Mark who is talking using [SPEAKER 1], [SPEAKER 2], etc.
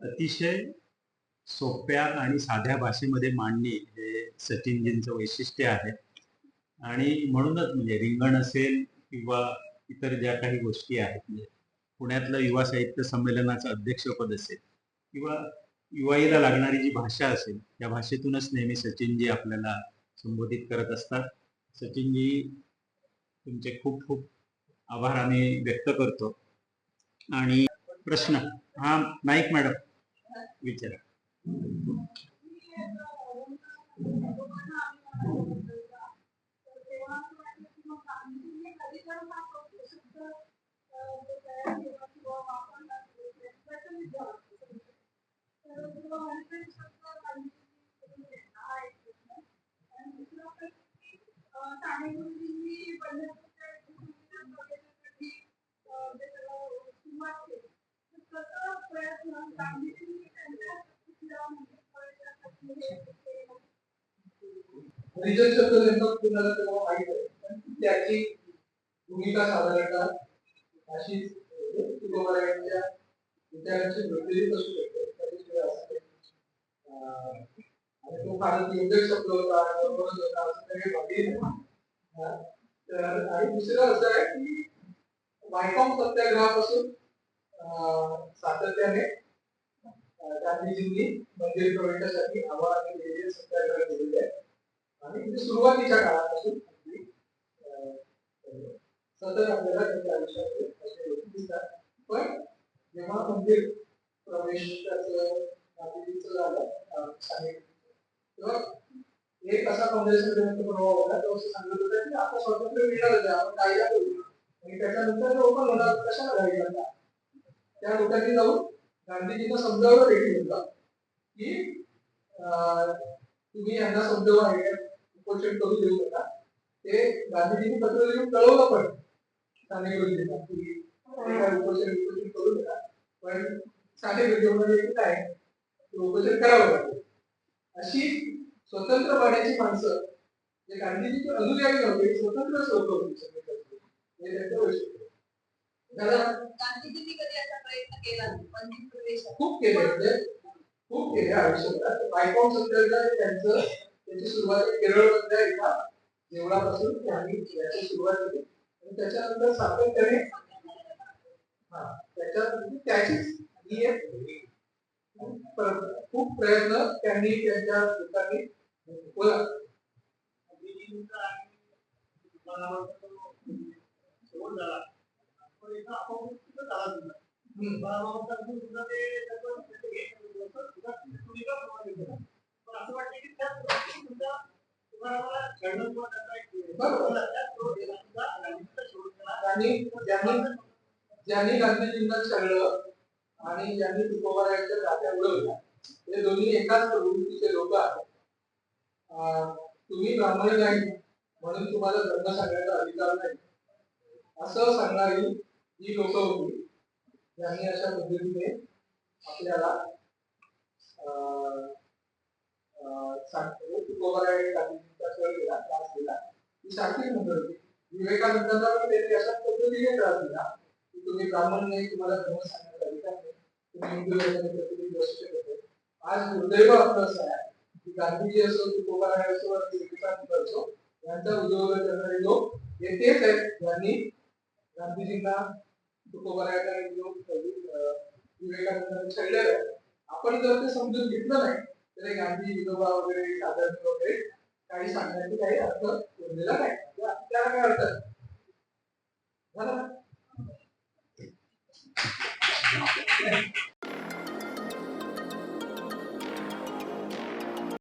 [SPEAKER 1] अतिशय सोप्या आणि साध्या भाषेमध्ये मांडणे हे सचिनजींचं वैशिष्ट्य आहे. आणि म्हणूनच म्हणजे रिंगण असेल किंवा इतर ज्या काही गोष्टी आहेत म्हणजे पुण्यातलं युवा साहित्य संमेलनाचं अध्यक्षपद असेल किंवा युवाईला लागणारी जी भाषा असेल त्या भाषेतूनच नेहमी सचिनजी आपल्याला संबोधित करत असतात. सचिनजी तुमचे खूप खूप आभार आम्ही व्यक्त करतो. आणि प्रश्न हा नाईक मॅडम. विचारा.
[SPEAKER 2] रिजन शब्द नेमका कुणाला तेव्हा माहीत आहे पण त्याची भूमिका साधारणतः अशी तुकोबारायांच्या विचारांची वृत्ती असू शकते आणि तो फारच योग्य शब्द होता बरोबर होता असं काही भागली तर आणि दुसरं असं आहे की वायकॉम सत्याग्रहापासून सातत्याने गांधीजींनी मंदिर प्रवेशासाठी आव्हान केलेले सत्याग्रह केलेले आहेत आणि म्हणजे सुरुवातीच्या काळापासून अगदी, सतत आपल्याला त्यांच्या आयुष्यामध्ये असे लोक दिसतात. पण जेव्हा मंदिर प्रवेशाचं गांधीजींचं झालं अं, स्थानिक तेव्हा एक असा काँग्रेसपर्यंत प्रभाव होता. तो असं सांगत होता की आता स्वातंत्र्य मिळालं आहे, आपण कायदा करू. आणि त्याच्यानंतर ते ओपन होणार कशाला राहील आता? त्या लोकांनी जाऊन गांधीजींना समजावलं देखील होतं की तुम्ही यांना समजावून आहे उपोषण करू देऊ नका. ते गांधीजींनी पत्र लिहून कळवलं पण स्थानिक विरोधींना की उपोषण उपोषण करू नका. पण स्थानिक विरोधी काय उपोषण करावं लागेल. अशी स्वतंत्र पाण्याची माणसं जे गांधीजीचे अनुयायी नव्हते स्वतंत्र लोक होती. सगळे त्यांच्या वैशिष्ट्य.
[SPEAKER 3] गांधीजींनी कधी असा प्रयत्न केला. मंदिर प्रवेशाचा.
[SPEAKER 2] खूप केले म्हणजे खूप केले आयुष्यभरात बायकॉम सत्याग्रह हे त्यांचं त्याची सुरुवात केरळमधल्या एका देवळापासून त्यांनी याची सुरुवात केली आणि त्याच्यानंतर सातत्याने हा त्याच्या म्हणजे त्याचीच ही एक पर- खूप प्रयत्न त्यांनी त्यांच्या लोकांनी बोला. ज्यांनी गांधीजींना छाडलं आणि ज्यांनी तुकोबारायांच्या जात्या उडवल्या ते दोन्ही एकाच प्रवृत्तीचे लोक आहेत. तुम्ही ब्राह्मण नाही म्हणून तुम्हाला धर्म सांगण्याचा अधिकार नाही. असं सांगणारी ही लोक होती ज्यांनी अशा पद्धतीने आपल्याला अं, सांगतो त्रास दिला ही मंडळ होती विवेकानंदांना पण त्यांनी अशा पद्धतीने त्रास दिला की तुम्ही ब्राह्मण नाही तुम्हाला धर्म सांगण्यात अधिकार नाही तुम्ही हिंदू शकत नाही आज दुर्दैव आपलं असं आहे की गांधीजी असो तुकोबाराय असो विवेकानंद असो यांचा उद्योग करणारे लोक हे तेच आहेत ज्यांनी गांधीजींना विवेकानंदांनी आहे आपण जर ते समजून घेतलं नाही तर गांधी विनोबा वगैरे साधर्म वगैरे काही सांगण्याचे काही अर्थ उरलेला नाही. त्याला काय अर्थ आहे? झालं